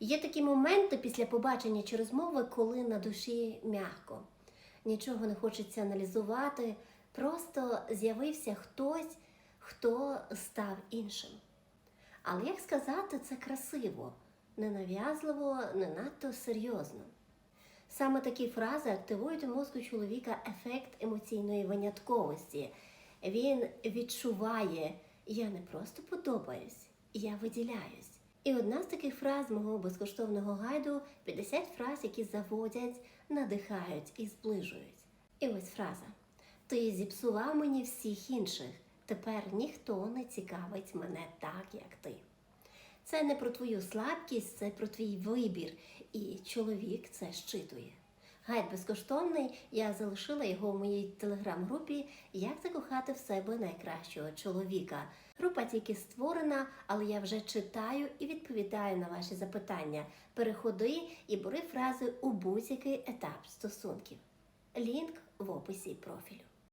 Є такі моменти після побачення чи розмови, коли на душі м'яко. Нічого не хочеться аналізувати, просто з'явився хтось, хто став іншим. Але як сказати це красиво, ненав'язливо, не надто серйозно. Саме такі фрази активують у мозку чоловіка ефект емоційної винятковості. Він відчуває, я не просто подобаюсь, я виділяюсь. І одна з таких фраз мого безкоштовного гайду 50 фраз, які заводять, надихають і зближують. І ось фраза: Ти зіпсував мені всіх інших. Тепер ніхто не цікавить мене так, як ти. Це не про твою слабкість, це про твій вибір, і чоловік це щитує. Гайд безкоштовний, я залишила його в моїй телеграм-групі Як закохати в себе найкращого чоловіка. Група тільки створена, але я вже читаю і відповідаю на ваші запитання. Переходи і бери фрази у будь-який етап стосунків. Лінк в описі профілю.